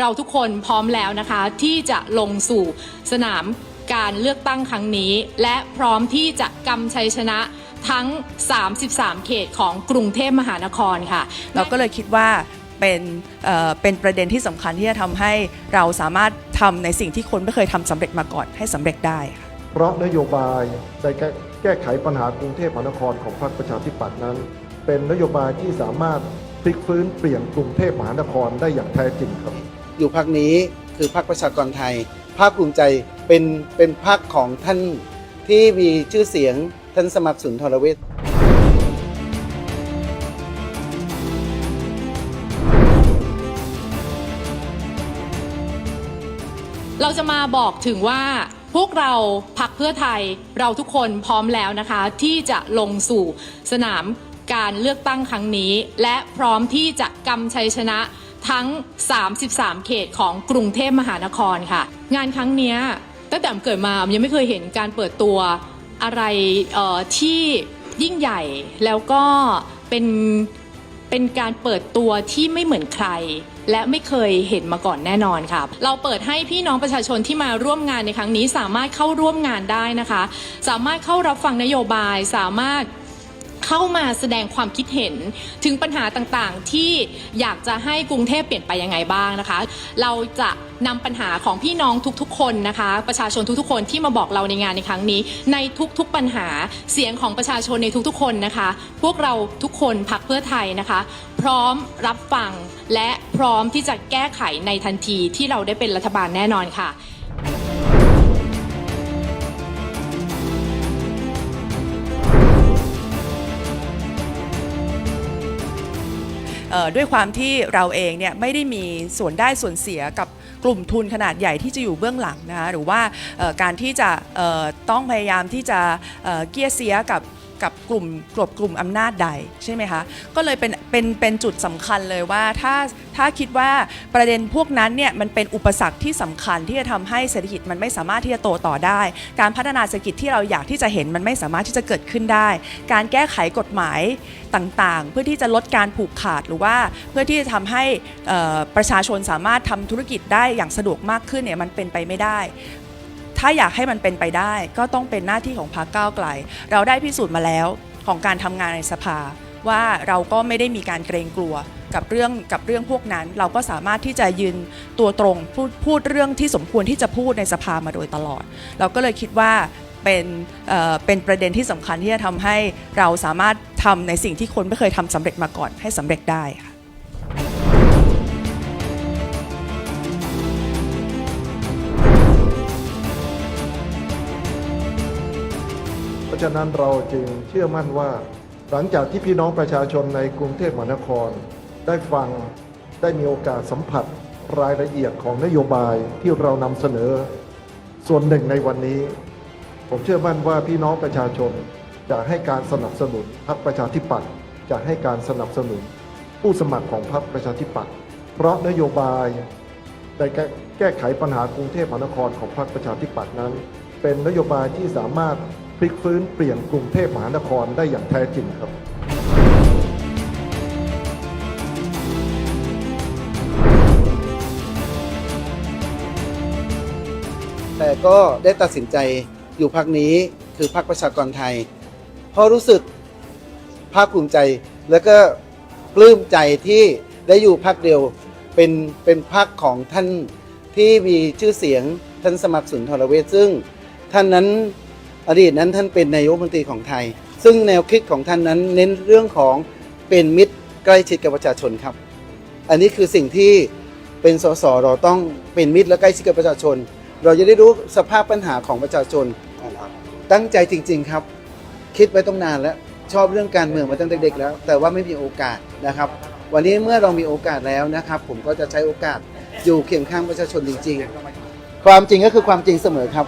เราทุกคนพร้อมแล้วนะคะ ที่จะลงสู่สนามการเลือกตั้งครั้งนี้ และพร้อมที่จะกำชัยชนะทั้ง 33 เขตของกรุงเทพมหานครค่ะ เราก็เลยคิดว่าเป็นเอ่อเป็นประเด็นที่สำคัญที่จะทำให้เราสามารถทำในสิ่งที่คนไม่เคยทำสำเร็จมาก่อนให้สำเร็จได้ค่ะเพราะนโยบายในการแก้ไขปัญหากรุงเทพมหานครของพรรคประชาธิปัตย์นั้น เป็นนโยบายที่สามารถพลิกฟื้นเปลี่ยนกรุงเทพมหานครได้อย่างแท้จริงครับ อยู่พักนี้คือพักประชากรไทย ภาคภูมิใจเป็นเป็นพักของท่านที่มีชื่อเสียงท่านสมัครสุนทรเวชเราจะมาบอกถึงว่าพวกเราพักเพื่อไทยเราทุกคนพร้อมแล้วนะคะ ที่จะลงสู่สนามการเลือกตั้งครั้งนี้ และพร้อมที่จะกำชัยชนะ ทั้ง 33 เขตของกรุงเทพมหานครค่ะ งานครั้งนี้ตั้งแต่เกิดมายังไม่เคยเห็นการเปิดตัวอะไรออที่ยิ่งใหญ่แล้วก็เป็นเป็นการเปิดตัวที่ไม่เหมือนใคร และไม่เคยเห็นมาก่อนแน่นอนค่ะเราเปิดให้พี่น้องประชาชนที่มาร่วมงานในครั้งนี้ สามารถเข้าร่วมงานได้นะคะ สามารถเข้ารับฟังนโยบายสามารถ เข้ามาแสดงความคิดเห็นถึงปัญหาต่างๆ ที่อยากจะให้กรุงเทพเปลี่ยนไปยังไงบ้างนะคะ เราจะนำปัญหาของพี่น้องทุกๆ คนนะคะ ประชาชนทุกๆ คนที่มาบอกเราในงานในครั้งนี้ ในทุกๆปัญหาเสียงของประชาชนในทุกๆ คนนะคะ พวกเราทุกคนพักเพื่อไทยนะคะ พร้อมรับฟังและพร้อมที่จะแก้ไขในทันทีที่เราได้เป็นรัฐบาลแน่นอนค่ะ ด้วยความที่เราเองเนี่ยไม่ได้มีส่วนได้ส่วนเสียกับกลุ่มทุนขนาดใหญ่ที่จะอยู่เบื้องหลังนะคะหรือว่าการที่จะต้องพยายามที่จะเอ่อเกี้ยเสียกับ กับกลุ่มกลุ่มกลุ่มอำนาจใดใช่ไหมคะก็เลยเป็นเป็นเป็นจุดสำคัญเลยว่าถ้าถ้าคิดว่าประเด็นพวกนั้นเนี่ยมันเป็นอุปสรรคที่สำคัญที่จะทำให้เศรษฐกิจมันไม่สามารถที่จะโตต่อได้ การพัฒนาเศรษฐกิจที่เราอยากที่จะเห็นมันไม่สามารถที่จะเกิดขึ้นได้ การแก้ไขกฎหมายต่างๆ เพื่อที่จะลดการผูกขาดหรือว่าเพื่อที่จะทำให้ประชาชนสามารถทำธุรกิจได้อย่างสะดวกมากขึ้นเนี่ยมันเป็นไปไม่ได้ ถ้าอยากให้มันเป็นไปได้ ก็ต้องเป็นหน้าที่ของพรรคก้าวไกล เราได้พิสูจน์มาแล้วของการทำงานในสภา ว่าเราก็ไม่ได้มีการเกรงกลัวกับเรื่องกับเรื่องพวกนั้น เราก็สามารถที่จะยืนตัวตรงพูดพูดเรื่องที่สมควรที่จะพูดในสภามาโดยตลอด เราก็เลยคิดว่าเป็นเเป็นประเด็นที่สำคัญที่จะทำให้เราสามารถทำในสิ่งที่คนไม่เคยทำสำเร็จมาก่อนให้สำเร็จได้ค่ะะฉะนั้นเราจึงเชื่อมั่นว่า หลังจากที่พี่น้องประชาชนในกรุงเทพมหานคร ได้ฟังได้มีโอกาสสัมผัสรายละเอียดของนโยบายที่เรานำเสนอ ส่วนหนึ่งในวันนี้ ผมเชื่อมั่นว่าพี่น้องประชาชนจะให้การสนับสนุนพรรคประชาธิปัตย์จะให้การสนับสนุน ผู้สมัครของพรรคประชาธิปัตย์เพราะนโยบายในการแก้ไขปัญหากรุงเทพมหานครของพรรคประชาธิปัตย์นั้น เป็นนโยบายที่สามารถ พลิกฟื้นเปลี่ยนกรุงเทพมหานครได้อย่างแท้จริงครับแต่ก็ได้ตัดสินใจอยู่พักนี้คือพักประชากรไทย เพราะรู้สึกภาคภูมิใจแล้วก็ปลื้มใจที่ได้อยู่พักเดียวเป็นเป็นพักของท่านที่มีชื่อเสียงท่านสมัครสุนทรเวชซึ่งท่านนั้น อดีตนั้นท่านเป็นนายกรัฐมนตรีของไทย ซึ่งแนวคิดของท่านนั้นเน้นเรื่องของเป็นมิตรใกล้ชิดกับประชาชนครับ อันนี้คือสิ่งที่เป็นสสเราต้องเป็นมิตรและใกล้ชิดกับประชาชน เราจะได้รู้สภาพปัญหาของประชาชน ตั้งใจจริง ๆครับ คิดไว้ต้องนานแล้วชอบเรื่องการเมืองมาตั้งแต่เด็กแล้ว แต่ว่าไม่มีโอกาสนะครับ วันนี้เมื่อเรามีโอกาสแล้วนะครับ ผมก็จะใช้โอกาสอยู่เคียงข้างประชาชนจริง ๆ ความจริงก็คือความจริงเสมอครับ